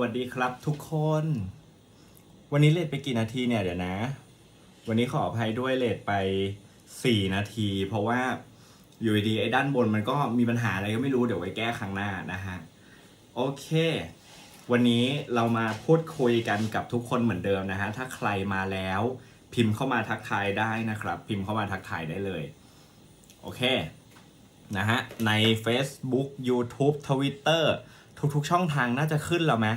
วัสดีครับทุกคน วันนี้เลทไปกี่นาทีเนี่ยเดี๋ยวนะ วันนี้ขออภัยด้วยเลทไป 4 นาที เพราะว่าอยู่ดีๆไอ้ด้านบนมันก็มีปัญหาอะไรก็ไม่รู้เดี๋ยวไว้แก้ครั้งหน้านะฮะ โอเค วันนี้เรามาพูดคุยกันกับทุกคนเหมือนเดิมนะฮะ ถ้าใครมาแล้ว พิมพ์เข้ามาทักทายได้นะครับ พิมพ์เข้ามาทักทายได้เลย โอเคนะฮะใน Facebook YouTube Twitter ทุกๆช่องทางน่าจะขึ้นแล้วไหม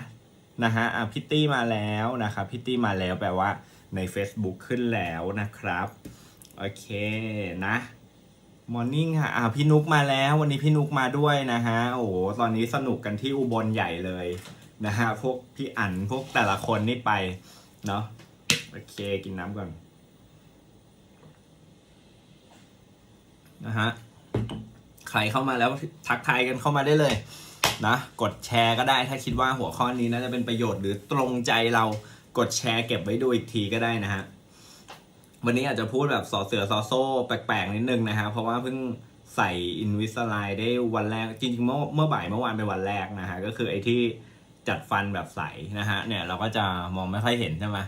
นะฮะอะพิตตี้มาแล้วนะครับพิตตี้มาแล้วแปลว่าใน Facebook ขึ้นแล้วนะครับ โอเคนะมอร์นิ่งค่ะอะพี่นุกมาแล้ว วันนี้พี่นุกมาด้วยนะฮะโอ้โหตอนนี้สนุกกันที่อุบลใหญ่เลยนะฮะพวกพี่อั๋นพวกแต่ละคนนี่ไปเนาะโอเคกินน้ำก่อนนะฮะใครเข้ามาแล้วทักทายกันเข้ามาได้เลย นะกดแชร์ก็ได้ถ้าคิดว่าหัวข้อนี้น่าจะเป็นประโยชน์หรือตรงใจเรากดแชร์เก็บไว้ดูอีกทีก็ได้นะฮะวันนี้อาจจะพูดแบบสอเสือซอโซ่แปลกๆนิดนึงนะฮะเพราะว่าเพิ่งใส่อินวิสไลได้วันแรกจริงๆเมื่อเมื่อบ่ายเมื่อวานเป็นวันแรกนะฮะก็คือไอ้ที่จัดฟันแบบใสนะฮะเนี่ยเราก็จะมองไม่ค่อยเห็นใช่ไหม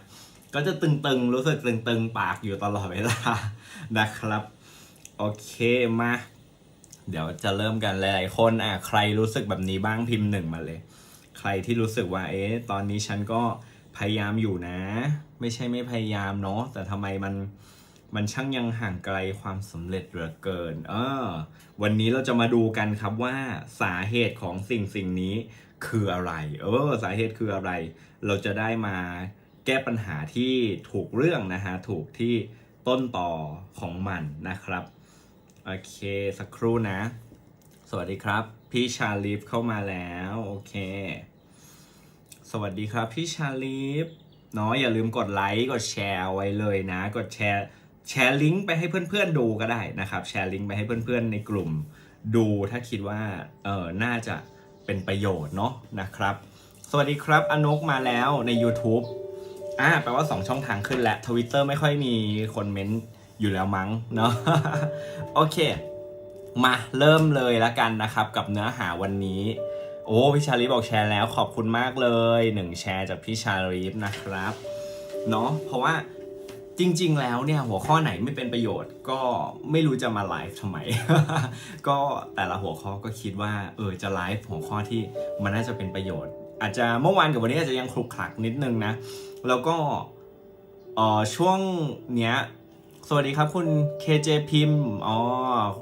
ก็จะตึงๆ รู้สึกตึงๆ ปากอยู่ตลอดเวลานะครับ โอเคมา เดี๋ยวจะเริ่มกันหลายๆคนอะใครรู้สึกแบบนี้บ้างพิมพ์หนึ่งมาเลย ใครที่รู้สึกว่าเอ๊ะตอนนี้ฉันก็พยายามอยู่นะ ไม่ใช่ไม่พยายามเนาะแต่ทำไมมันมันช่างยังห่างไกลความสำเร็จเหลือเกิน เออ วันนี้เราจะมาดูกันครับว่าสาเหตุของสิ่งสิ่งนี้คืออะไร เออ สาเหตุคืออะไร เราจะได้มาแก้ปัญหาที่ถูกเรื่องนะฮะ ถูกที่ต้นต่อของมันนะครับ โอเค สักครู่นะ สวัสดีครับ พี่ชาลีฟเข้ามาแล้ว โอเค สวัสดีครับ พี่ชาลีฟเนาะอย่าลืมกดไลค์กดแชร์ไว้เลยนะ กดแชร์แชร์ลิงก์ไปให้เพื่อนๆดูก็ได้นะครับ แชร์ลิงก์ไปให้เพื่อนๆในกลุ่มดูถ้าคิดว่าเออน่าจะเป็นประโยชน์เนาะนะครับ สวัสดีครับอนกมาแล้วใน YouTube อ่าแปลว่า 2 ช่องทางขึ้นแล้วทวิตเตอร์ไม่ค่อยมีคนเม้นต์ อยู่แล้วมั้งเนาะโอเค มาเริ่มเลยละกันนะครับ กับเนื้อหาวันนี้ โอ้พี่ชาลีบอกแชร์แล้วขอบคุณมากเลยหนึ่งแชร์จากพี่ชาลีฟนะครับเนาะเพราะว่าจริง ๆ แล้วเนี่ยหัวข้อไหนไม่เป็นประโยชน์ก็ไม่รู้จะมาไลฟ์ทำไม ก็แต่ละหัวข้อก็คิดว่าเออจะไลฟ์หัวข้อที่มันน่าจะเป็นประโยชน์ อาจจะเมื่อวานกับวันนี้อาจจะยังคลุกคลักนิดนึงนะ แล้วก็เอ่อช่วงเนี้ย สวัสดีครับคุณ KJ พิมพ์อ๋อ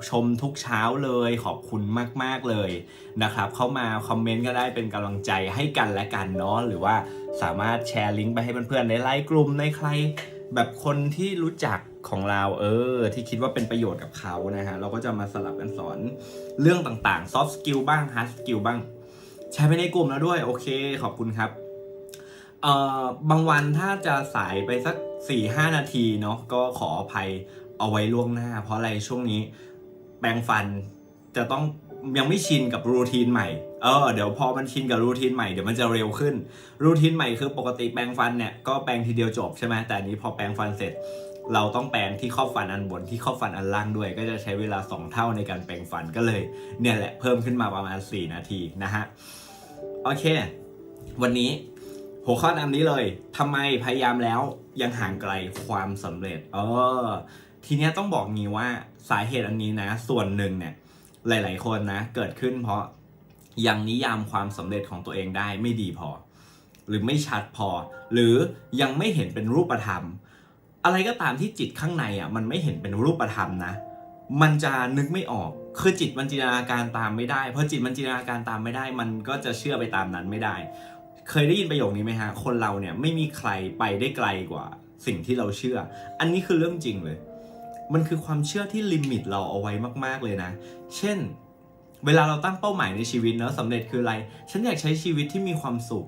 ชมทุกเช้าเลยขอบคุณมาก ๆ เลยนะครับ เข้ามาคอมเมนต์ก็ได้เป็นกำลังใจให้กันและกันเนาะหรือว่าสามารถแชร์ลิงก์ไปให้เพื่อนๆในไลน์กลุ่มในใคร แบบคนที่รู้จักของเราเออ ที่คิดว่าเป็นประโยชน์กับเขานะฮะเราก็จะมาสลับกันสอนเรื่องต่างๆ soft skill บ้าง hard skill บ้างแชร์ไปในกลุ่มแล้วด้วย โอเค ขอบคุณครับ เอ่อบางวันถ้าจะสายไปสัก4ี่ห้านาทีเนาะก็ขออภัยเอาไว้ล่วงหน้า เพราะอะไรช่วงนี้แปรงฟันจะต้องยังไม่ชินกับรูทีนใหม่ เออเดี๋ยวพอมันชินกับรูทีนใหม่เดี๋ยวมันจะเร็วขึ้น รูทีนใหม่คือปกติแปรงฟันเนี่ยก็แปรงทีเดียวจบใช่ไหมแต่อันนี้พอแปรงฟันเสร็จ เราต้องแปรงที่ข้อบฟันอันบนที่ข้อบฟันอันล่างด้วย ก็จะใช้เวลา 2 เท่าในการแปรงฟันก็เลย เนี่ยแหละเพิ่มขึ้นมาประมาณ 4 นาทีนะฮะโอเค วันนี้ หัวข้อนำนี้เลยทำไมพยายามแล้วยังห่างไกลความสำเร็จ เออ ทีเนี้ยต้องบอกงี้ว่าสาเหตุอันนี้นะ ส่วนหนึ่งเนี่ย หลาย ๆ คนนะ เกิดขึ้นเพราะยังนิยามความสำเร็จของตัวเองได้ไม่ดีพอ หรือไม่ชัดพอ หรือยังไม่เห็นเป็นรูปธรรม อะไรก็ตามที่จิตข้างในอะมันไม่เห็นเป็นรูปธรรมนะ มันจะนึกไม่ออกคือจิตมันจินตนาการตามไม่ได้ เพราะจิตมันจินตนาการตามไม่ได้ มันก็จะเชื่อไปตามนั้นไม่ได้ เคยได้ยินประโยคนี้ไหมฮะ คนเราเนี่ยไม่มีใครไปได้ไกลกว่าสิ่งที่เราเชื่อ อันนี้คือเรื่องจริงเลย มันคือความเชื่อที่ลิมิตเราเอาไว้มาก ๆเลยนะ เช่น เวลาเราตั้งเป้าหมายในชีวิตเนอะสำเร็จคืออะไร ฉันอยากใช้ชีวิตที่มีความสุข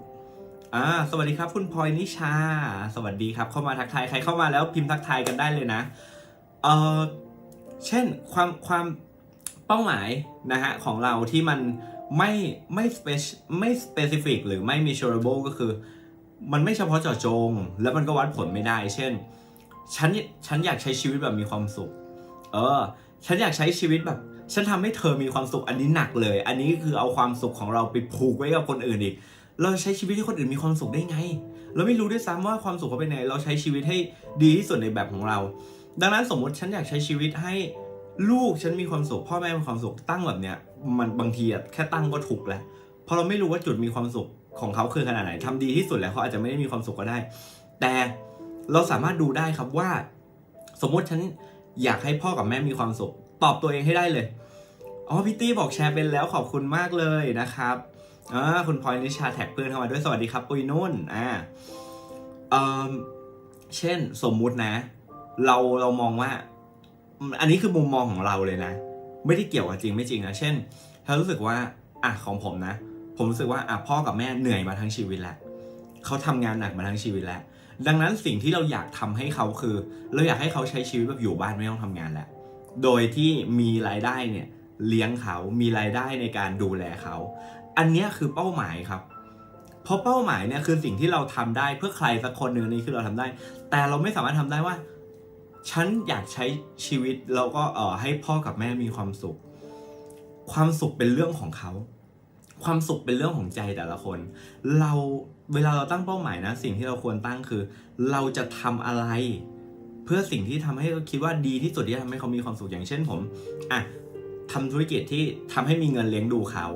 อ่าสวัสดีครับคุณพลอยนิชา สวัสดีครับ เข้ามาทักทายใครเข้ามาแล้วพิมพ์ทักทายกันได้เลยนะเออเช่นความความเป้าหมายนะฮะของเราที่มัน ไม่ไม่สเปซไม่ specific หรือไม่ measurable ก็คือ มันไม่เฉพาะเจาะจง แล้วมันก็วัดผลไม่ได้ เช่น ฉันฉันอยากใช้ชีวิตแบบมีความสุข เออ ฉันอยากใช้ชีวิตแบบ ฉันทำให้เธอมีความสุขอันนี้หนักเลย อันนี้คือเอาความสุขของเราไปผูกไว้กับคนอื่นอีก เราใช้ชีวิตที่คนอื่นมีความสุขได้ไง เราไม่รู้ด้วยซ้ำว่าความสุขเขาเป็นไงเราใช้ชีวิตให้ดีที่สุดในแบบของเรา ดังนั้นสมมติฉันอยากใช้ชีวิตให้ ลูกฉันมีความสุขพ่อแม่มีความสุขตั้งแบบเนี้ยมันบางทีอะแค่ตั้งก็ถูกแล้วเพราะเราไม่รู้ว่าจุดมีความสุขของเขาคือขนาดไหนทำดีที่สุดแล้วเขาอาจจะไม่ได้มีความสุขก็ได้ แต่เราสามารถดูได้ครับว่า สมมติฉันอยากให้พ่อกับแม่มีความสุข ตอบตัวเองให้ได้เลยอ๋อพี่ตี้บอกแชร์เป็นแล้วขอบคุณมากเลยนะครับอ่าคุณพลอยนิชาแท็กเพื่อนเข้ามาด้วยสวัสดีครับปุยนุ่นอ่าเออเช่นสมมุตินะ เราเรามองว่า อันนี้คือมุมมองของเราเลยนะ ไม่ได้เกี่ยวกับจริงไม่จริงนะ เช่น ถ้ารู้สึกว่าอะของผมนะ ผมรู้สึกว่าอะพ่อกับแม่เหนื่อยมาทั้งชีวิตแล้วเขาทำงานหนักมาทั้งชีวิตแล้ว ดังนั้นสิ่งที่เราอยากทำให้เขาคือ เราอยากให้เขาใช้ชีวิตแบบอยู่บ้านไม่ต้องทำงานแล้ว โดยที่มีรายได้เนี่ยเลี้ยงเขา มีรายได้ในการดูแลเขา อันนี้คือเป้าหมายครับ เพราะเป้าหมายเนี่ยคือสิ่งที่เราทำได้เพื่อใครสักคนหนึ่งนี่คือเราทำได้ แต่เราไม่สามารถทำได้ว่า ฉันอยากใช้ชีวิตแล้วก็เออให้พ่อกับแม่มีความสุข ความสุขเป็นเรื่องของเขา ความสุขเป็นเรื่องของใจแต่ละคน เราเวลาเราตั้งเป้าหมายนะ สิ่งที่เราควรตั้งคือ เราจะทำอะไร เพื่อสิ่งที่ทำให้เราคิดว่าดีที่สุดที่จะทำให้เขามีความสุขอย่างเช่นผมอะทำธุรกิจที่ทำให้มีเงินเลี้ยงดูเขา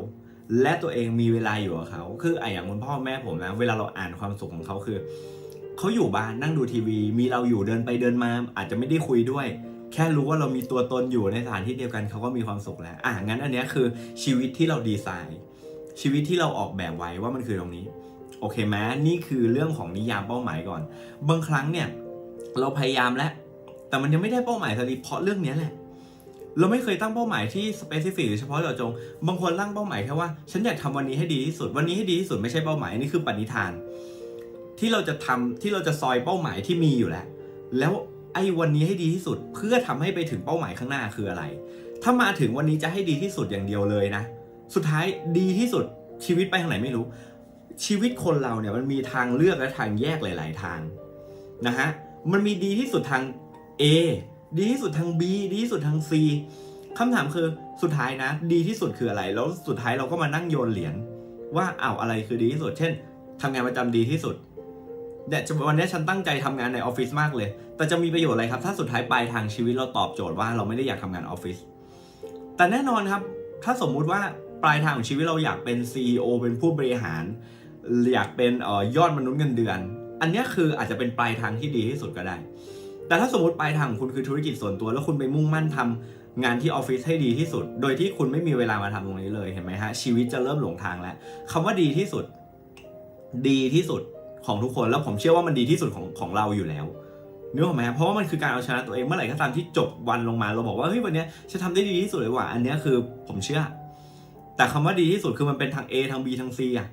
และตัวเองมีเวลาอยู่กับเขา คือไอะอย่างคุณพ่อแม่ผมนะ เวลาเราอ่านความสุขของเขาคือ เขาอยู่บ้านนั่งดูทีวี มีเราอยู่เดินไปเดินมา อาจจะไม่ได้คุยด้วย แค่รู้ว่าเรามีตัวตนอยู่ในสถานที่เดียวกันเขาก็มีความสุขแล้วอะงั้นอันนี้คือชีวิตที่เราดีไซน์ ชีวิตที่เราออกแบบไว้ว่ามันคือตรงนี้โอเคไหมนี่คือเรื่องของนิยามเป้าหมายก่อน บางครั้งเนี่ยเราพยายามแล้ว แต่มันยังไม่ได้เป้าหมายสักทีเพราะเรื่องนี้แหละเราไม่เคยตั้งเป้าหมายที่สเปซิฟิกหรือเฉพาะเจาะจง บางคนตั้งเป้าหมายแค่ว่า ฉันอยากทำวันนี้ให้ดีที่สุด วันนี้ให้ดีที่สุดไม่ใช่เป้าหมายอันนี่คือปณิธาน ที่เราจะทำที่เราจะซอยเป้าหมายที่มีอยู่แล้ว แล้วไอ้วันนี้ให้ดีที่สุดเพื่อทำให้ไปถึงเป้าหมายข้างหน้าคืออะไร ถ้ามาถึงวันนี้จะให้ดีที่สุดอย่างเดียวเลยนะ สุดท้ายดีที่สุดชีวิตไปทางไหนไม่รู้ ชีวิตคนเราเนี่ยมันมีทางเลือกและทางแยกหลาย ๆ ทางนะฮะมันมีดีที่สุดทาง A ดีที่สุดทาง B ดีที่สุดทาง C คำถามคือสุดท้ายนะ ดีที่สุดคืออะไร แล้วสุดท้ายเราก็มานั่งโยนเหรียญว่าอ้าวอะไรคือดีที่สุด เช่นทำงานประจำดีที่สุด เนี่ยวันนี้ฉันตั้งใจทำงานในออฟฟิศมากเลย แต่จะมีประโยชน์อะไรครับ ถ้าสุดท้ายปลายทางชีวิตเราตอบโจทย์ว่าเราไม่ได้อยากทำงานออฟฟิศ แต่แน่นอนครับ ถ้าสมมุติว่าปลายทางของชีวิตเราอยากเป็น CEO เป็นผู้บริหาร อยากเป็นออยอดมนุษย์เงินเดือน อันนี้คืออาจจะเป็นปลายทางที่ดีที่สุดก็ได้ แต่ถ้าสมมติปลายทางของคุณคือธุรกิจส่วนตัว แล้วคุณไปมุ่งมั่นทำงานที่ออฟฟิศให้ดีที่สุด โดยที่คุณไม่มีเวลามาทำตรงนี้เลยเห็นไหมฮะชีวิตจะเริ่มหลงทางแล้วคำว่าดีที่สุด ดีที่สุด ของทุกคนแล้วผมเชื่อว่ามันดีที่สุดของของเราอยู่แล้วนึกออกไหมฮะเพราะว่ามันคือการเอาชนะตัวเองเมื่อไหร่ก็ตามที่จบวันลงมาเราบอกว่าเฮ้ยวันนี้ยฉันทำได้ดีที่สุดเลยว่ะอันนี้คือผมเชื่อ แต่คำว่าดีที่สุดคือมันเป็นทาง A ทาง B ทาง C อะ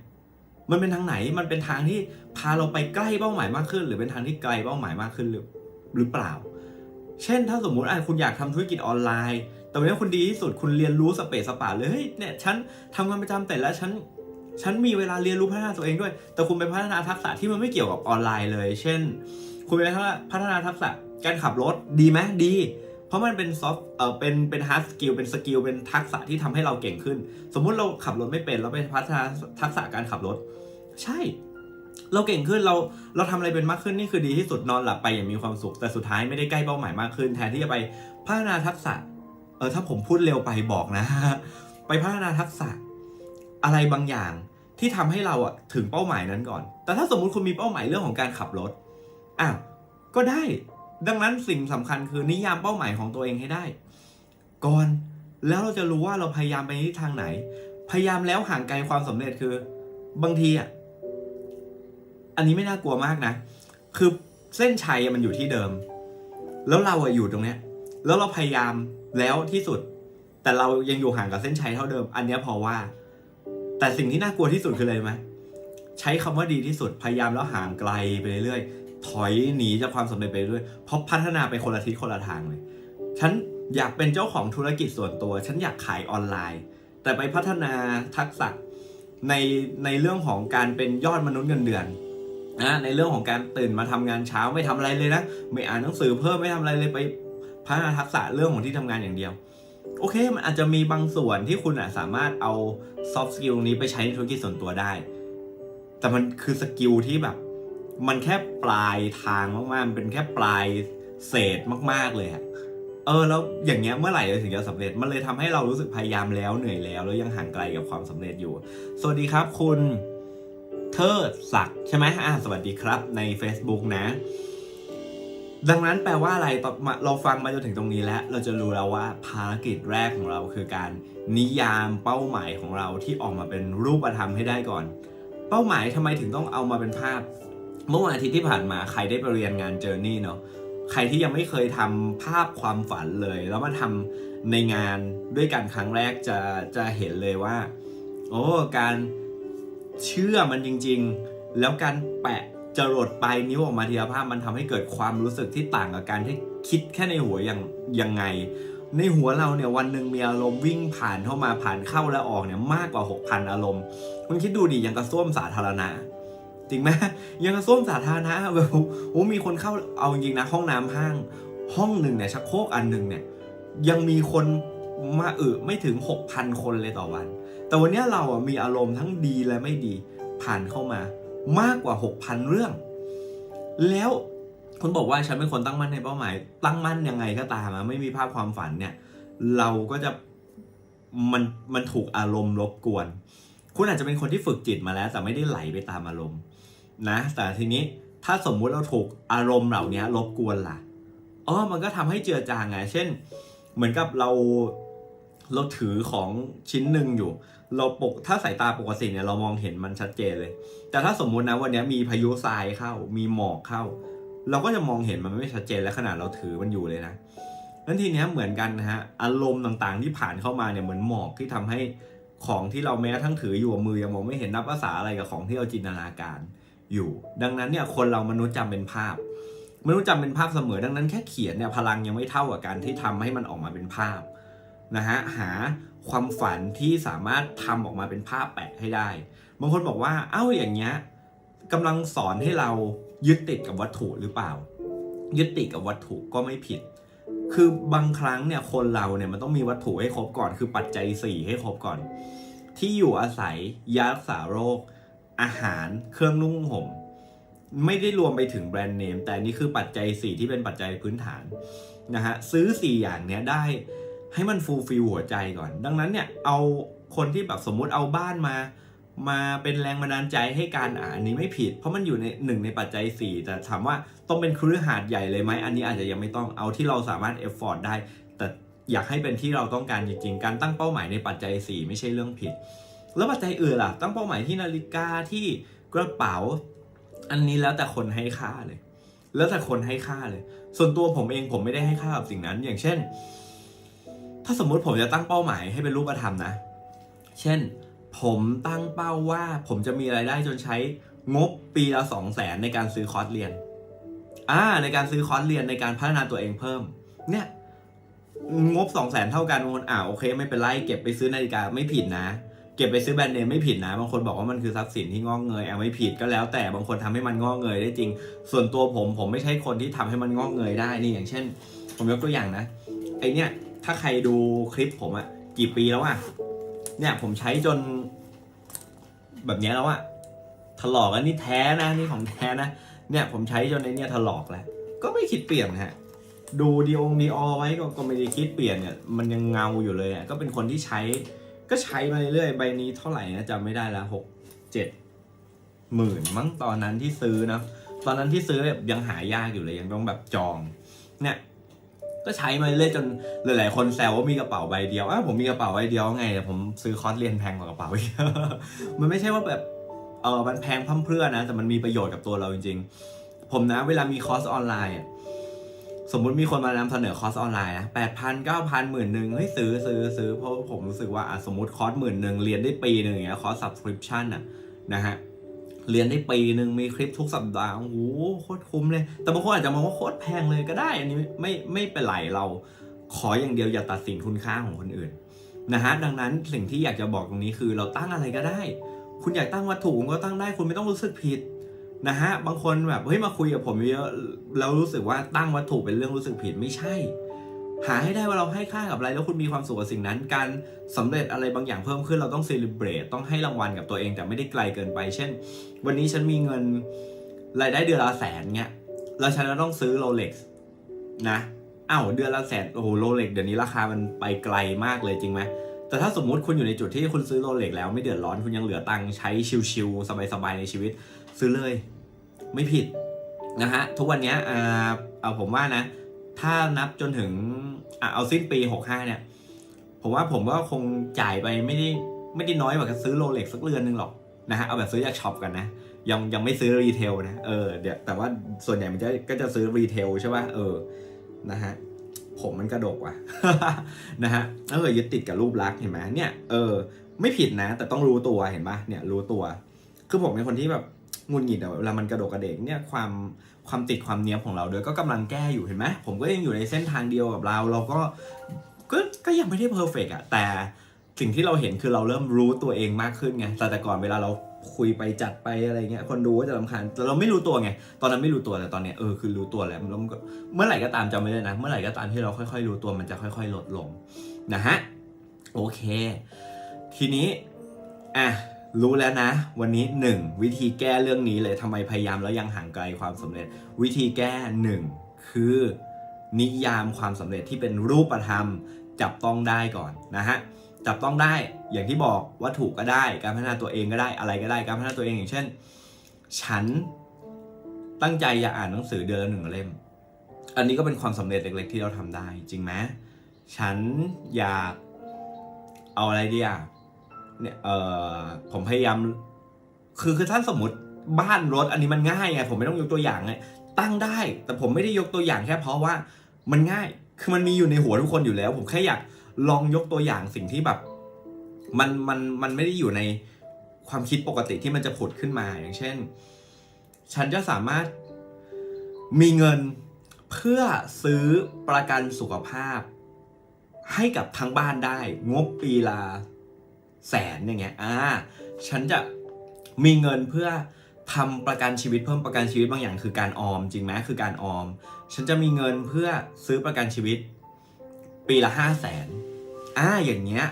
มันเป็นทางไหนมันเป็นทางที่พาเราไปใกล้เป้าหมายมากขึ้น หรือเป็นทางที่ไกลเป้าหมายมากขึ้นหรือหรือเปล่า เช่นถ้าสมมุติอะคุณอยากทำธุรกิจออนไลน์ แต่วันนี้คุณดีที่สุดคุณเรียนรู้สเปซสปาเลยเฮ้ยเนี่ยฉันทำงานประจำแต่แล้วฉัน ฉันมีเวลาเรียนรู้พัฒนาตัวเองด้วย แต่คุณไปพัฒนาทักษะที่มันไม่เกี่ยวกับออนไลน์เลย เช่น คุณไปพัฒนาทักษะการขับรถดีไหมดี เพราะมันเป็นซอฟต์เออเป็นเป็นฮาร์ดสกิลเป็นสกิลเป็นทักษะที่ทำให้เราเก่งขึ้น สมมุติเราขับรถไม่เป็นเราไปพัฒนาทักษะการขับรถ ใช่ เราเก่งขึ้นเราเราทำอะไรเป็นมากขึ้นนี่คือดีที่สุดนอนหลับไปอย่างมีความสุข แต่สุดท้ายไม่ได้ใกล้เป้าหมายมากขึ้น แทนที่จะไปพัฒนาทักษะเออถ้าผมพูดเร็วไปบอกนะ ไปพัฒนาทักษะ อะไรบางอย่างที่ทำให้เราอะถึงเป้าหมายนั้นก่อน แต่ถ้าสมมุติคุณมีเป้าหมายเรื่องของการขับรถอ้าวก็ได้ ดังนั้นสิ่งสำคัญคือนิยามเป้าหมายของตัวเองให้ได้ ก่อนแล้วเราจะรู้ว่าเราพยายามไปในทิศทางไหน พยายามแล้วห่างไกลความสำเร็จคือ บางทีอะอันนี้ไม่น่ากลัวมากนะ คือเส้นชัยมันอยู่ที่เดิม แล้วเราอะอยู่ตรงเนี้ย แล้วเราพยายามแล้วที่สุด แต่เรายังอยู่ห่างกับเส้นชัยเท่าเดิม อันเนี้ยพอว่า แต่สิ่งที่น่ากลัวที่สุดคืออะไรไหมใช้คำว่าดีที่สุดพยายามแล้วห่างไกลไปเรื่อยๆถอยหนีจากความสำเร็จไปเรื่อยเพราะพัฒนาไปคนละทิศคนละทางเลยฉันอยากเป็นเจ้าของธุรกิจส่วนตัว ฉันอยากขายออนไลน์ แต่ไปพัฒนาทักษะในในเรื่องของการเป็นยอดมนุษย์เงินเดือนนะในเรื่องของการตื่นมาทำงานเช้าไม่ทำอะไรเลยนะไม่อ่านหนังสือเพิ่มไม่ทำอะไรเลยไปพัฒนาทักษะเรื่องของที่ทำงานอย่างเดียว โอเค มันอาจจะมีบางส่วนที่คุณอะสามารถเอา soft skill นี้ไปใช้ในธุรกิจส่วนตัวได้ แต่มันคือสกิลที่แบบ มันแค่ปลายทางมากๆมันเป็นแค่ปลายเศษมาก ๆเลยอะเออแล้วอย่างเงี้ยเมื่อไหร่เราถึงจะสำเร็จมันเลยทำให้เรารู้สึกพยายามแล้วเหนื่อยแล้วแล้วยังห่างไกลกับความสำเร็จอยู่ สวัสดีครับคุณเทิดศักดิ์ใช่ไหมอ่าสวัสดีครับใน Facebook นะ ดังนั้นแปลว่าอะไรตอนเราฟังมาจนถึงตรงนี้แล้ว เราจะรู้แล้วว่าภารกิจแรกของเราคือการนิยามเป้าหมายของเราที่ออกมาเป็นรูปธรรมให้ได้ก่อน เป้าหมายทำไมถึงต้องเอามาเป็นภาพ เมื่อวันอาทิตย์ที่ผ่านมาใครได้ไปเรียนงานเจอร์นี่เนาะใครที่ยังไม่เคยทำภาพความฝันเลย แล้วมาทำในงานด้วยกันครั้งแรกจะจะเห็นเลยว่า โอ้การเชื่อมันจริง ๆ แล้วการแปะ จรดปลายนิ้วออกมาทีละภาพมันทำให้เกิดความรู้สึกที่ต่างกับการที่คิดแค่ในหัวอย่างยังไง ในหัวเราเนี่ยวันหนึ่งมีอารมณ์วิ่งผ่านเข้ามาผ่านเข้าและออกเนี่ยมากกว่า 6,000 อารมณ์คุณคิดดูดิยังกระส้วมสาธารณะจริงไหมยังกระส้วมสาธารณะแบบโอ้มีคนเข้าเอาจริงนะห้องน้ำห้าง ห้องหนึ่งเนี่ยชักโครกอันหนึ่งเนี่ยยังมีคนมาอึไม่ถึง 6,000 คนเลยต่อวัน แต่วันนี้เราอะมีอารมณ์ทั้งดีและไม่ดีผ่านเข้ามา มากกว่า 6,000 เรื่อง แล้วคุณบอกว่าฉันเป็นคนตั้งมั่นในเป้าหมาย ตั้งมั่นยังไงก็ตามอะไม่มีภาพความฝันเนี่ย เราก็จะมันมันถูกอารมณ์รบกวน คุณอาจจะเป็นคนที่ฝึกจิตมาแล้ว แต่ไม่ได้ไหลไปตามอารมณ์นะ แต่ทีนี้ถ้าสมมุติเราถูกอารมณ์เหล่านี้รบกวนล่ะอ๋อมันก็ทำให้เจือจางไงเช่น เหมือนกับเราเราถือของชิ้นหนึ่งอยู่ เราปกถ้าสายตาปกติเนี่ยเรามองเห็นมันชัดเจนเลย แต่ถ้าสมมุตินะวันนี้มีพายุทรายเข้า มีหมอกเข้า เราก็จะมองเห็นมันไม่ชัดเจนและขนาดเราถือมันอยู่เลยนะนั่นทีนี้เหมือนกันนะฮะอารมณ์ต่างๆ ที่ผ่านเข้ามาเนี่ยเหมือนหมอกที่ทำให้ของที่เราแม้ทั่งถืออยู่มือยังมองไม่เห็นนับภาษาอะไรกับของที่เราจินตนาการอยู่ ดังนั้นเนี่ยคนเรามนุษย์จำเป็นภาพมนุษย์จำเป็นภาพเสมอดังนั้นแค่เขียนเนี่ยพลังยังไม่เท่ากับการที่ทำให้มันออกมาเป็นภาพนะฮะหา ความฝันที่สามารถทำออกมาเป็นภาพแปะให้ได้ บางคนบอกว่าเอ้าอย่างเงี้ยกำลังสอนให้เรายึดติดกับวัตถุหรือเปล่า ยึดติดกับวัตถุก็ไม่ผิด คือบางครั้งเนี่ยคนเราเนี่ยมันต้องมีวัตถุให้ครบก่อน คือปัจจัย 4 ให้ครบก่อน ที่อยู่อาศัยยารักษาโรค อาหารเครื่องนุ่งห่มไม่ได้รวมไปถึงแบรนด์เนมแต่นี่คือปัจจัย 4 ที่เป็นปัจจัยพื้นฐานนะฮะซื้อ 4 อย่างเนี้ยได้ ให้มันฟูลฟิลหัวใจก่อน ดังนั้นเนี่ยเอาคนที่แบบสมมุติเอาบ้านมา มาเป็นแรงบันดาลใจให้การอ่านนนี้ไม่ผิด เพราะมันอยู่ในหนึ่งในปัจจัย 4 แต่ถามว่าต้องเป็นครือหาดใหญ่เลยไหมอันนี้อาจจะยังไม่ต้องเอาที่เราสามารถเอฟฟอร์ดได้ แต่อยากให้เป็นที่เราต้องการจริงๆ การตั้งเป้าหมายในปัจจัย 4 ไม่ใช่เรื่องผิด แล้วปัจจัยอื่นล่ะ ตั้งเป้าหมายที่นาฬิกาที่กระเป๋า อันนี้แล้วแต่คนให้ค่าเลย แล้วแต่คนให้ค่าเลย ส่วนตัวผมเองผมไม่ได้ให้ค่ากับสิ่งนั้น อย่างเช่น ถ้าสมมุติผมจะตั้งเป้าหมายให้เป็นรูปธรรมนะ เช่น ผมตั้งเป้าว่าผมจะมีรายได้จนใช้งบปีละสองแสนในการซื้อคอร์สเรียน อ่า ในการซื้อคอร์สเรียนในการพัฒนาตัวเองเพิ่ม เนี่ย งบสองแสนเท่ากันบางคนอ่าโอเค ไม่เป็นไรเก็บไปซื้อนาฬิกาไม่ผิดนะ เก็บไปซื้อแบรนด์เนมไม่ผิดนะ บางคนบอกว่ามันคือทรัพย์สินที่งอกเงยเอาไม่ผิดก็แล้วแต่บางคนทำให้มันงอกเงยได้จริง ส่วนตัวผมผมไม่ใช่คนที่ทำให้มันงอกเงยได้นี่อย่างเช่น ผมยกตัวอย่างนะไอเนี่ย ถ้าใครดูคลิปผมอะกี่ปีแล้วอะเนี่ยผมใช้จน แบบนี้แล้วอะถลอกแล้วนี่แท้นะนี่ของแท้นะเนี่ยผมใช้จนในเนี่ยถลอกแล้ว ก็ไม่คิดเปลี่ยนฮะดูดีองดีออไว้ก็ก็ไม่ได้คิดเปลี่ยนเนี่ยมันยังเงาอยู่เลยอะก็เป็นคนที่ใช้ ก็ใช้มาเรื่อยๆใบนี้เท่าไหร่นะจำไม่ได้แล้วหกเจ็ดหมื่นมั้งตอนนั้นที่ซื้อนะตอนนั้นที่ซื้อแบบยังหายากอยู่เลยยังต้องแบบจองเนี่ย ก็ใช้มาเรื่อยจนหลายๆคนแซวว่ามีกระเป๋าใบเดียวอ้าวผมมีกระเป๋าใบเดียวไงแต่ผมซื้อคอร์สเรียนแพงกว่ากระเป๋าอีกมันไม่ใช่ว่าแบบเออมันแพงพั่มเพรื่อนะ แต่มันมีประโยชน์กับตัวเราจริง ๆ ผมนะเวลามีคอร์สออนไลน์สมมุติมีคนมานำเสนอคอร์สออนไลน์นะแปดพันเก้าพันหมื่นหนึ่งเฮ้ยซื้อซื้อซื้อเพราะผมรู้สึกว่าอะสมมติคอร์สหมื่นหนึ่งเรียนได้ปีหนึ่งอย่างเงี้ยคอร์ส subscription อะนะฮะ เรียนได้ปีหนึ่งมีคลิปทุกสัปดาห์ โอ้โหโคตรคุ้มเลย แต่บางคนอาจจะมองว่าโคตรแพงเลยก็ได้ อันนี้ไม่ไม่เป็นไรเรา ขออย่างเดียวอย่าตัดสินคุณค่าของคนอื่นนะฮะ ดังนั้นสิ่งที่อยากจะบอกตรงนี้คือเราตั้งอะไรก็ได้ คุณอยากตั้งวัตถุคุณก็ตั้งได้ คุณไม่ต้องรู้สึกผิดนะฮะ บางคนแบบเฮ้ยมาคุยกับผมเยอะแล้วรู้สึกว่าตั้งวัตถุเป็นเรื่องรู้สึกผิดไม่ใช่ หาให้ได้ว่าเราให้ค่ากับอะไรแล้วคุณมีความสุขกับสิ่งนั้น การสำเร็จอะไรบางอย่างเพิ่มขึ้นเราต้องเซเลบรตต้องให้รางวัลกับตัวเองแต่ไม่ได้ไกลเกินไป เช่น วันนี้ฉันมีเงินรายได้เดือนละแสนเงี้ยแล้วฉันต้องซื้อโรเล็กซ์นะอ้าวเดือนละแสนโอ้โหโรเล็กเดี๋ยวนี้ราคามันไปไกลมากเลยจริงไหมแต่ถ้าสมมุติคุณอยู่ในจุดที่คุณซื้อโรเล็กแล้วไม่เดือดร้อนคุณยังเหลือตังค์ใช้ชิลๆสบายๆในชีวิต ซื้อเลย ไม่ผิดนะฮะทุกวันนี้อ่าเอาผมว่านะ ถ้านับจนถึงอะเอาสิ้นปี65เนี่ย ผมว่าผมก็คงจ่ายไปไม่ได้ไม่ได้น้อยกว่าซื้อโรเล็กสักเรือนหนึงหรอกนะฮะเอาแบบซื้อจากช็อปกันนะยังยังไม่ซื้อรีเทลนะเออเดี๋ยวแต่ว่าส่วนใหญ่มันจะก็จะซื้อรีเทลใช่ป่ะเออนะฮะผมมันกระดกว่ะนะฮะเออยึดติดกับรูปลักษณ์เห็นไหมเนี่ยเออไม่ผิดนะ แต่ต้องรู้ตัวเห็นปะเนี่ยรู้ตัว คือผมเป็นคนที่แบบงุนหงิดเวลามันกระดกกระเดกเนี่ยความ ความติดความเนี้ยบของเราด้วยก็กำลังแก้อยู่เห็นไหมผมก็ยังอยู่ในเส้นทางเดียวกับเรา เราก็ก็ก็ยังไม่ได้เพอร์เฟกอะแต่สิ่งที่เราเห็นคือเราเริ่มรู้ตัวเองมากขึ้นไงแต่แต่ก่อนเวลาเราคุยไปจัดไปอะไรเงี้ยคนดูก็จะรำคาญแต่เราไม่รู้ตัวไงตอนนั้นไม่รู้ตัวแต่ตอนเนี้ยเออคือรู้ตัวแล้วแล้วมันก็เมื่อไหร่ก็ตามจำไม่ได้นะ เมื่อไหร่ก็ตามที่เราค่อยๆ รู้ตัวมันจะค่อย ๆ ลดลงนะฮะโอเค ทีนี้อะ รู้แล้วนะ วันนี้ 1 วิธีแก้เรื่องนี้เลยทำไมพยายามแล้วยังห่างไกลความสำเร็จ วิธีแก้ 1 คือ นิยามความสำเร็จที่เป็นรูปธรรม จับต้องได้ก่อนนะฮะจับต้องได้อย่างที่บอกวัตถุก็ได้ การพัฒนาตัวเองก็ได้อะไรก็ได้การพัฒนาตัวเองอย่างเช่น ฉันตั้งใจอยากอ่านหนังสือเดือนละหนึ่งเล่ม อันนี้ก็เป็นความสำเร็จเล็ก ๆ ที่เราทำได้ จริงไหมฉันอยากเอาอะไรดีอะ เนี่ยเออผมพยายาม คือคือถ้านสมมติบ้านรถอันนี้มันง่ายไงผมไม่ต้องยกตัวอย่างไงตั้งได้ แต่ผมไม่ได้ยกตัวอย่างแค่เพราะว่ามันง่ายคือมันมีอยู่ในหัวทุกคนอยู่แล้ว ผมแค่อยากลองยกตัวอย่างสิ่งที่แบบ มันมันมันไม่ได้อยู่ในความคิดปกติที่มันจะผุดขึ้นมาอย่างเช่น ฉันจะสามารถมีเงินเพื่อซื้อประกันสุขภาพ ให้กับทั้งบ้านได้ งบปีละ แสนอย่างเงี้ยอ่าฉันจะมีเงินเพื่อทำประกันชีวิตเพิ่มประกันชีวิตบางอย่างคือการออมจริงไหมคือการออม ฉันจะมีเงินเพื่อซื้อประกันชีวิต ปีละห้าแสนอ่าอย่างเงี้ย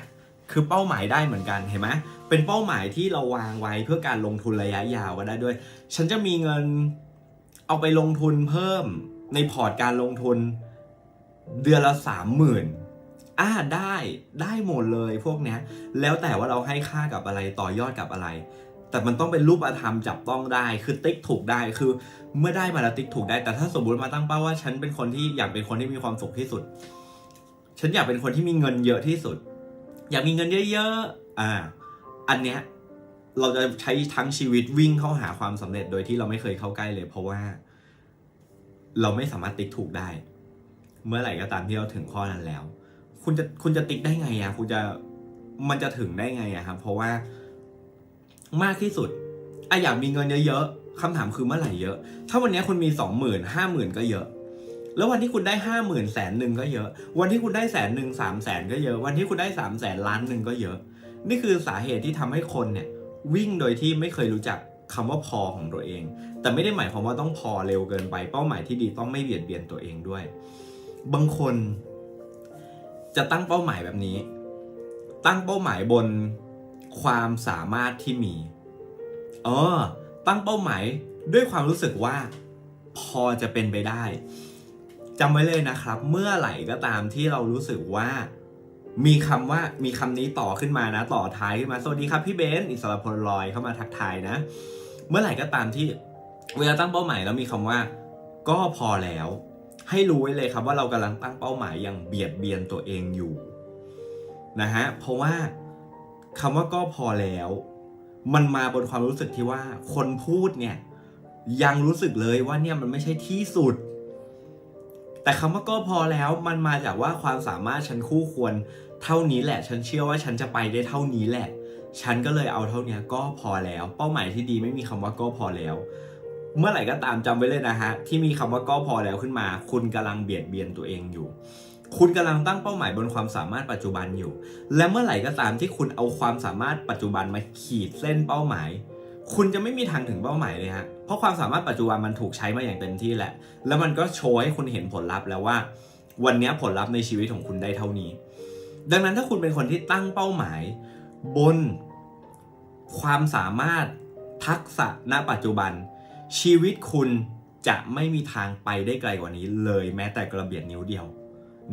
คือเป้าหมายได้เหมือนกันเห็นไหมเป็นเป้าหมายที่เราวางไว้เพื่อการลงทุนระยะยาวก็ได้ด้วย ฉันจะมีเงินเอาไปลงทุนเพิ่มในพอร์ตการลงทุนเดือนละสามหมื่น อ่าได้ได้หมดเลยพวกเนี้ยแล้วแต่ว่าเราให้ค่ากับอะไรต่อยอดกับอะไร แต่มันต้องเป็นรูปธรรมจับต้องได้คือติ๊กถูกได้คือเมื่อได้มาแล้วติ๊กถูกได้ แต่ถ้าสมมติมาตั้งเป้าว่า ฉันเป็นคนที่อยากเป็นคนที่มีความสุขที่สุด ฉันอยากเป็นคนที่มีเงินเยอะที่สุด อยากมีเงินเยอะๆอ่า อันเนี้ยเราจะใช้ทั้งชีวิตวิ่งเข้าหาความสำเร็จโดยที่เราไม่เคยเข้าใกล้เลย เพราะว่า เราไม่สามารถติ๊กถูกได้ เมื่อไหร่ก็ตามที่เราถึงข้อนั้นแล้ว คุณจะคุณจะติ๊กได้ไงอะคุณจะมันจะถึงได้ไงอะครับ เพราะว่ามากที่สุดอะอยากมีเงินเยอะๆคำถามคือเมื่อไหร่เยอะ ถ้าวันนี้คุณมีสองหมื่นห้าหมื่นก็เยอะ แล้ววันที่คุณได้ห้าหมื่นแสนหนึ่งก็เยอะ วันที่คุณได้แสนหนึ่งสามแสนก็เยอะ วันที่คุณได้สามแสนล้านหนึ่งก็เยอะ นี่คือสาเหตุที่ทำให้คนเนี่ย วิ่งโดยที่ไม่เคยรู้จักคำว่าพอของตัวเอง แต่ไม่ได้หมายความว่าต้องพอเร็วเกินไป เป้าหมายที่ดีต้องไม่เบียดเบียนตัวเองด้วย บางคน จะตั้งเป้าหมายแบบนี้ ตั้งเป้าหมายบนความสามารถที่มีเออตั้งเป้าหมายด้วยความรู้สึกว่า พอจะเป็นไปได้จำไว้เลยนะครับ เมื่อไหร่ก็ตามที่เรารู้สึกว่า มีคำว่ามีคำนี้ต่อขึ้นมานะ ต่อท้ายขึ้นมาสวัสดีครับพี่เบนซ์อิสระพลลอยเข้ามาทักทายนะ เมื่อไหร่ก็ตามที่เวลาตั้งเป้าหมายแล้วมีคำว่า ก็พอแล้ว ให้รู้ไว้เลยครับว่าเรากำลังตั้งเป้าหมายอย่างเบียดเบียนตัวเองอยู่นะฮะเพราะว่าคำว่าก็พอแล้ว มันมาบนความรู้สึกที่ว่าคนพูดเนี่ยยังรู้สึกเลยว่าเนี่ยมันไม่ใช่ที่สุด แต่คำว่าก็พอแล้วมันมาจากว่าความสามารถฉันคู่ควรเท่านี้แหละ ฉันเชื่อว่าฉันจะไปได้เท่านี้แหละ ฉันก็เลยเอาเท่านี้ก็พอแล้ว เป้าหมายที่ดีไม่มีคำว่าก็พอแล้ว เมื่อไหร่ก็ตามจำไว้เลยนะฮะ ที่มีคำว่าก็พอแล้วขึ้นมา คุณกำลังเบียดเบียนตัวเองอยู่ คุณกำลังตั้งเป้าหมายบนความสามารถปัจจุบันอยู่ และเมื่อไหร่ก็ตามที่คุณเอาความสามารถปัจจุบันมาขีดเส้นเป้าหมาย คุณจะไม่มีทางถึงเป้าหมายเลยฮะเพราะความสามารถปัจจุบันมันถูกใช้มาอย่างเต็มที่แหละแล้วมันก็โชว์ให้คุณเห็นผลลัพธ์แล้วว่า วันนี้ผลลัพธ์ในชีวิตของคุณได้เท่านี้ ดังนั้นถ้าคุณเป็นคนที่ตั้งเป้าหมาย บนความสามารถทักษะณปัจจุบัน ชีวิตคุณจะไม่มีทางไปได้ไกลกว่านี้เลยแม้แต่กระเบียดนิ้วเดียว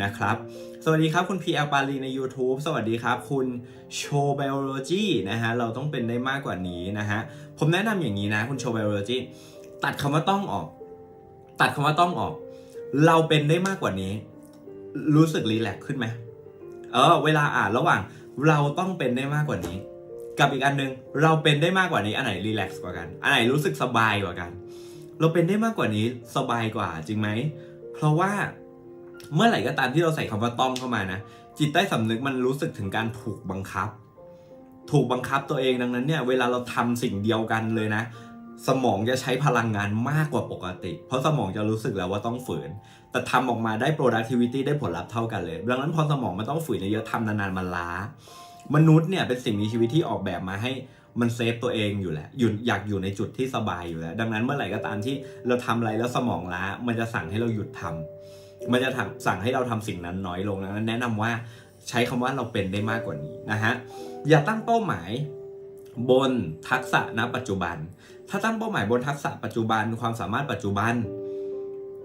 นะครับ สวัสดีครับคุณ PL ปาลีใน YouTube สวัสดีครับคุณโชว์เบลโลจีนะฮะ เราต้องเป็นได้มากกว่านี้นะฮะ ผมแนะนำอย่างนี้นะคุณโชว์เบลโลจีตัดคำว่าต้องออก ตัดคำว่าต้องออก เราเป็นได้มากกว่านี้ รู้สึกรีแลกขึ้นไหมเออ เวลาอ่านระหว่าง เราต้องเป็นได้มากกว่านี้ กับอีกอันหนึง เราเป็นได้มากกว่านี้อันไหนรีแลกซ์กว่ากัน อันไหนรู้สึกสบายกว่ากัน เราเป็นได้มากกว่านี้สบายกว่าจริงไหม เพราะว่าเมื่อไหร่ก็ตามที่เราใส่คำว่าต้องเข้ามานะ จิตใต้สำนึกมันรู้สึกถึงการถูกบังคับ ถูกบังคับตัวเองดังนั้นเนี่ยเวลาเราทำสิ่งเดียวกันเลยนะ สมองจะใช้พลังงานมากกว่าปกติ เพราะสมองจะรู้สึกแล้วว่าต้องฝืน แต่ทำออกมาได้ productivity ได้ผลลัพธ์เท่ากันเลย ดังนั้นพอสมองมันต้องฝืนเยอะๆทำนานๆมันล้า มนุษย์เนี่ยเป็นสิ่งมีชีวิตที่ออกแบบมาให้มันเซฟตัวเองอยู่แล้วอยู่อยากอยู่ในจุดที่สบายอยู่แล้ว ดังนั้นเมื่อไหร่ก็ตามที่เราทำอะไรแล้วสมองล้า มันจะสั่งให้เราหยุดทำมันจะสั่งให้เราทำสิ่งนั้นน้อยลงดังนั้นแนะนำว่าใช้คำว่าเราเป็นได้มากกว่านี้นะฮะ อย่าตั้งเป้าหมายบนทักษะณปัจจุบัน ถ้าตั้งเป้าหมายบนทักษะปัจจุบันความสามารถปัจจุบัน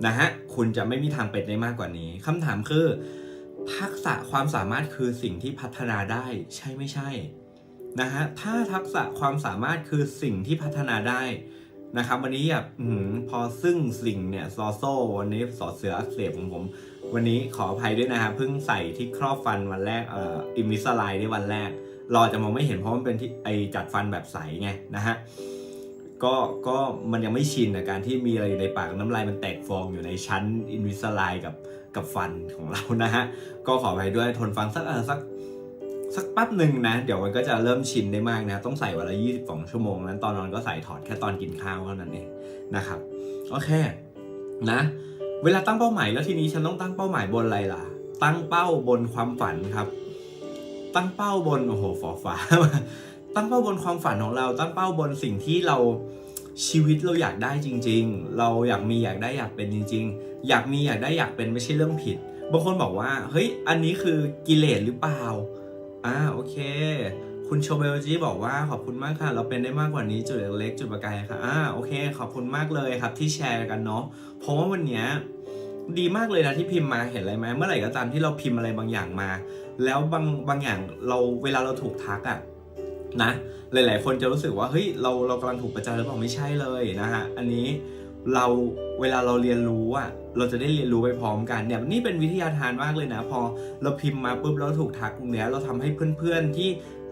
นะฮะ คุณจะไม่มีทางเป็นได้มากกว่านี้คำถามคือ ทักษะความสามารถคือสิ่งที่พัฒนาได้ใช่ไม่ใช่นะฮะถ้าทักษะความสามารถคือสิ่งที่พัฒนาได้นะครับ วันนี้แบบอื้อพอซึ่งสิ่งเนี่ยซอโซวันนี้สอเสืออักเสบของผม วันนี้ขออภัยด้วยนะฮะเพิ่งใส่ที่ครอบฟันวันแรกเอ่ออิมิสไลได้วันแรกเราอจจะมองไม่เห็นเพราะมันเป็นที่ไอจัดฟันแบบใสไงนะฮะก็ก็มันยังไม่ชินกับการที่มีอะไรอยู่ในปากน้ำลายมันแตกฟองอยู่ในชั้นอินวิสไลกับ กับฟันของเรานะฮะ ก็ขอไปด้วยทนฟังสักสักสักแป๊บหนึ่งนะ เดี๋ยวมันก็จะเริ่มชินได้มากนะ ต้องใส่วันละ 22 ชั่วโมงนั้นตอนนอนก็ใส่ถอดแค่ตอนกินข้าวเท่านั้นเองนะครับ โอเคนะ เวลาตั้งเป้าหมายแล้วทีนี้ฉันต้องตั้งเป้าหมายบนอะไรล่ะ ตั้งเป้าบนความฝันครับ ตั้งเป้าบนโอ้โหฝอฟ้าตั้งเป้าบนความฝันของเรา ตั้งเป้าบนสิ่งที่เราชีวิตเราอยากได้จริง ๆ เราอยากมีอยากได้อยากเป็นจริง ๆ อยากมีอยากได้อยากเป็นไม่ใช่เรื่องผิด บางคนบอกว่า เฮ้ย อันนี้คือกิเลสหรือเปล่า อ่า โอเค คุณโชเบลจีบอกว่าขอบคุณมากค่ะ เราเป็นได้มากกว่านี้จุดเล็กๆจุดประกายค่ะ อ่า โอเค ขอบคุณมากเลยครับที่แชร์กันเนาะ เพราะว่าวันเนี้ยดีมากเลยนะที่พิมพ์มาเห็นอะไรไหมเมื่อไหร่ก็ตามที่เราพิมพ์อะไรบางอย่างมา แล้วบางบางอย่างเราเวลาเราถูกทักอะนะ หลาย ๆ คนจะรู้สึกว่าเฮ้ยเราเรากำลังถูกประจานหรือเปล่าไม่ใช่เลยนะฮะอันนี้เราเวลาเราเรียนรู้อะ เราจะได้เรียนรู้ไปพร้อมกันเนี่ยนี่เป็นวิทยาทานมากเลยนะ พอเราพิมพ์มาปุ๊บแล้วถูกทักตรงเนี้ยเราทำให้เพื่อนๆที่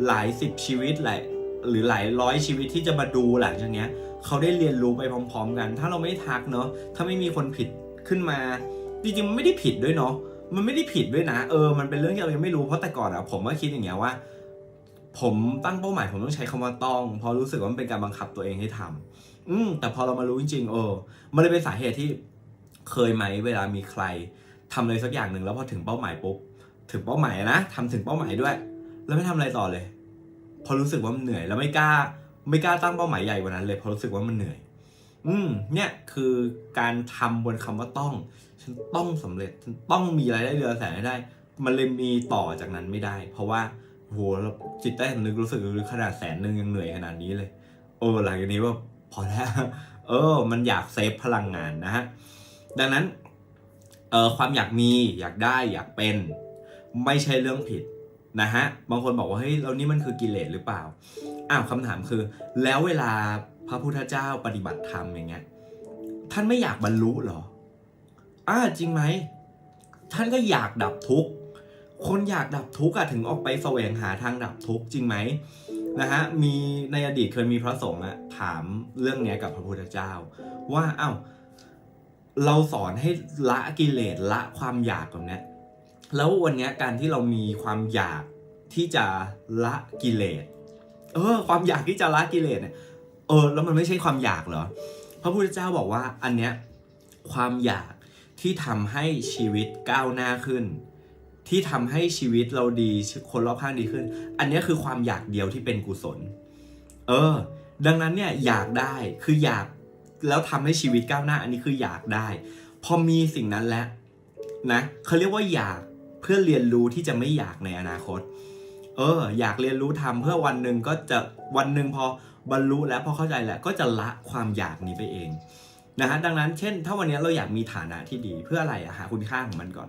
หลายสิบชีวิตหลายหรือหลายร้อยชีวิตที่จะมาดูหลังจากเนี้ยเขาได้เรียนรู้ไปพร้อม ๆ กัน ถ้าเราไม่ทักเนาะถ้าไม่มีคนผิดขึ้นมา จริงๆมันไม่ได้ผิดด้วยเนาะมันไม่ได้ผิดด้วยนะ เออ มันเป็นเรื่องที่เรายังไม่รู้เพราะแต่ก่อนอะผมก็คิดอย่างเงี้ยว่า ผมตั้งเป้าหมายผมต้องใช้คำว่าต้องเพราะรู้สึกว่ามันเป็นการบังคับตัวเองให้ทำอืมแต่พอเรามารู้จริงๆเออมันเลยเป็นสาเหตุที่ เคยไหมเวลามีใครทำอะไรสักอย่างหนึ่งแล้วพอถึงเป้าหมายปุ๊บถึงเป้าหมายนะทำถึงเป้าหมายด้วย แล้วไม่ทำอะไรต่อเลย พอรู้สึกว่ามันเหนื่อยแล้วไม่กล้า ไม่กล้าตั้งเป้าหมายใหญ่กว่านั้นเลยเพราะรู้สึกว่ามันเหนื่อย อืมเนี่ยคือการทำบนคำว่าต้อง ฉันต้องสำเร็จฉันต้องมีรายได้เดือนแสนให้ได้ มันเลยมีต่อจากนั้นไม่ได้ เพราะว่าโหเราจิตใต้สำนึกรู้สึกขนาดแสนหนึ่งยังเหนื่อยขนาดนี้เลยเออหลังจากนี้ว่าพอแล้วเออ มันอยากเซฟพลังงานนะฮะ ดังนั้นเออความอยากมีอยากได้อยากเป็นไม่ใช่เรื่องผิดนะฮะบางคนบอกว่าเฮ้ยเรานี่มันคือกิเลสหรือเปล่าอ้าวคำถามคือ แล้วเวลาพระพุทธเจ้าปฏิบัติธรรมอย่างเงี้ยท่านไม่อยากบรรลุหรออ่าจริงไหมท่านก็อยากดับทุกข์คนอยากดับทุกข์อะถึงออกไปแสวงหาทางดับทุกข์จริงไหมนะฮะมีในอดีตเคยมีพระสงฆ์อะถามเรื่องเนี้ยกับพระพุทธเจ้า ว่าอ้าว เราสอนให้ละกิเลสละความอยากแบบนี้แล้ววันนี้การที่เรามีความอยากที่จะละกิเลส เออ ความอยากที่จะละกิเลสเนี่ย เออ แล้วมันไม่ใช่ความอยากเหรอ พระพุทธเจ้าบอกว่าอันเนี้ยความอยากที่ทำให้ชีวิตก้าวหน้าขึ้น ที่ทำให้ชีวิตเราดีคนรอบข้างดีขึ้น อันนี้คือความอยากเดียวที่เป็นกุศล เออ ดังนั้นเนี่ยอยากได้คืออยาก แล้วทำให้ชีวิตก้าวหน้าอันนี้คืออยากได้ พอมีสิ่งนั้นแล้วนะเขาเรียกว่าอยากเพื่อเรียนรู้ที่จะไม่อยากในอนาคต เออ อยากเรียนรู้ทำเพื่อวันหนึ่งก็จะวันหนึ่งพอบรรลุแล้วพอเข้าใจแล้วก็จะละความอยากนี้ไปเองนะฮะดังนั้นเช่น ถ้าวันนี้เราอยากมีฐานะที่ดีเพื่ออะไรอะหาคุณค่าของมันก่อน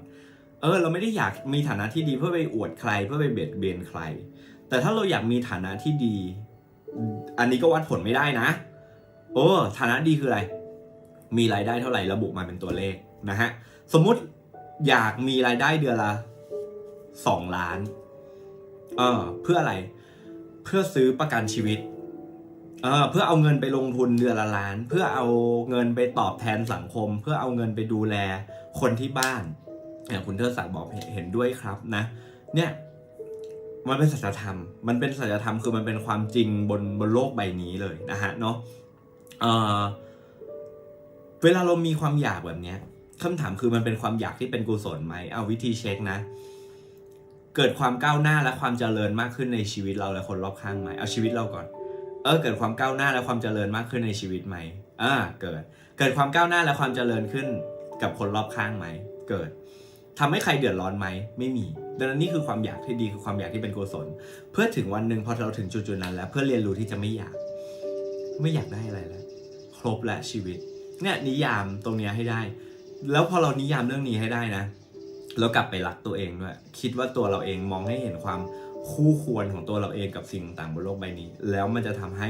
เออ เราไม่ได้อยากมีฐานะที่ดีเพื่อไปอวดใคร เพื่อไปเบียดเบียนใคร แต่ถ้าเราอยากมีฐานะที่ดี อันนี้ก็วัดผลไม่ได้นะ โอ้ฐานะดีคืออะไร มีรายได้เท่าไหร่ระบุมาเป็นตัวเลขนะฮะสมมุติอยากมีรายได้เดือนละสองล้านเออเพื่ออะไร เพื่อซื้อประกันชีวิตเออเพื่อเอาเงินไปลงทุนเดือนละล้าน เพื่อเอาเงินไปตอบแทนสังคม เพื่อเอาเงินไปดูแลคนที่บ้านเนี่ยคุณเทอศักดิ์บอกเห็นด้วยครับนะ เนี่ย มันเป็นสัจธรรม มันเป็นสัจธรรมคือมันเป็นความจริงบนบนโลกใบนี้เลยนะฮะเนาะ เออเวลาเรามีความอยากแบบเนี้ยคำถามคือมันเป็นความอยากที่เป็นกุศลไหมเอาวิธีเช็คนะ เกิดความก้าวหน้าและความเจริญมากขึ้นในชีวิตเราและคนรอบข้างไหมเอาชีวิตเราก่อน เออ เกิดความก้าวหน้าและความเจริญมากขึ้นในชีวิตไหมอ่าเกิด เกิดความก้าวหน้าและความเจริญขึ้นกับคนรอบข้างไหมเกิดทำให้ใครเดือดร้อนไหมไม่มีดังนั้นนี่คือความอยากที่ดีคือความอยากที่เป็นกุศล เพื่อถึงวันหนึ่งพอเราถึงจุดๆนั้น แล้วเพื่อเรียนรู้ที่จะไม่อยาก ไม่อยากได้อะไรแล้ว ครบและชีวิตเนี่ยนิยามตรงนี้ให้ได้ แล้วพอเรานิยามเรื่องนี้ให้ได้นะแล้วกลับไปรักตัวเองด้วยคิดว่าตัวเราเองมองให้เห็นความคู่ควรของตัวเราเองกับสิ่งต่างบนโลกใบนี้ แล้วมันจะทำให้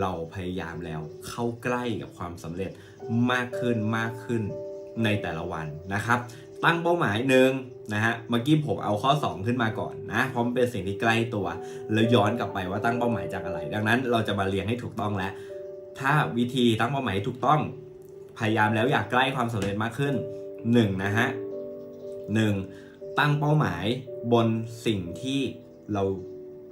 เราพยายามแล้ว เข้าใกล้กับความสำเร็จมากขึ้นมากขึ้นในแต่ละวันนะครับ ตั้งเป้าหมายหนึ่งนะฮะเมื่อกี้ผมเอาข้อ 2 ขึ้นมาก่อนนะเพราะมันเป็นสิ่งที่ใกล้ตัว แล้วย้อนกลับไปว่าตั้งเป้าหมายจากอะไร ดังนั้นเราจะมาเรียงให้ถูกต้องแล้ว ถ้าวิธีตั้งเป้าหมายถูกต้อง พยายามแล้วอยากใกล้ความสำเร็จมากขึ้น 1 นะฮะ 1. ตั้งเป้าหมายบนสิ่งที่เรา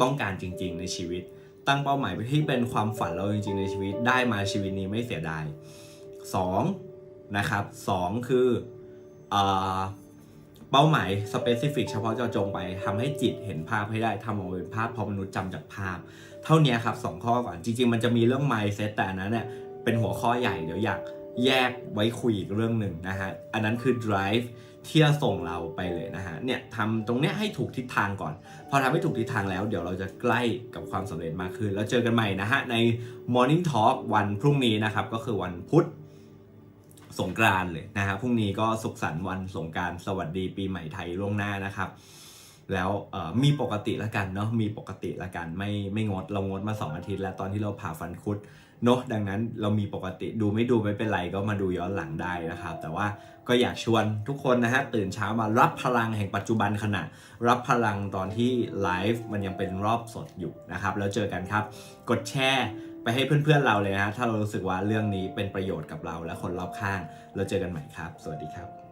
ต้องการจริง ๆ ในชีวิต ตั้งเป้าหมายที่เป็นความฝันเราจริง ๆ ในชีวิตได้มาชีวิตนี้ไม่เสียดาย 2. นะครับ 2 คืออเป้าหมาย specific เฉพาะเจาะจงไปทำให้จิตเห็นภาพให้ได้ทำออกมาเป็นภาพพอมนุษย์จำจากภาพ เท่านี้ครับ2ข้อก่อนจริง ๆ มันจะมีเรื่อง mindset แต่อันนั้นเนี่ยเป็นหัวข้อใหญ่เดี๋ยวอยากแยกไว้คุยอีกเรื่องหนึ่งนะฮะอันนั้นคือ drive ที่จะส่งเราไปเลยนะฮะเนี่ยทำตรงเนี้ยให้ถูกทิศทางก่อน พอทำให้ถูกทิศทางแล้ว เดี๋ยวเราจะใกล้กับความสำเร็จมากขึ้น แล้วเจอกันใหม่นะฮะใน Morning Talk วันพรุ่งนี้นะครับก็คือวันพุธสงกรานเลยนะฮะพรุ่งนี้ก็สุขสันต์วันสงกรารสวัสดีปีใหม่ไทยล่วงหน้านะครับ แล้วมีปกติละกันเนาะมีปกติละกันไม่ไม่งดเรางดมา 2 อาทิตย์ แล้วตอนที่เราผ่าฟันคุดเนาะดังนั้นเรามีปกติดูไม่ดูไม่เป็นไรก็มาดูย้อนหลังได้นะครับ แต่ว่าก็อยากชวนทุกคนนะฮะตื่นเช้ามารับพลังแห่งปัจจุบันขณะ รับพลังตอนที่ไลฟ์มันยังเป็นรอบสดอยู่นะครับ แล้วเจอกันครับ กดแชร์ไปให้เพื่อนๆเราเลยนะฮะถ้าเรารู้สึกว่าเรื่องนี้เป็นประโยชน์กับเราและคนรอบข้างแล้วเจอกันใหม่ครับ สวัสดีครับ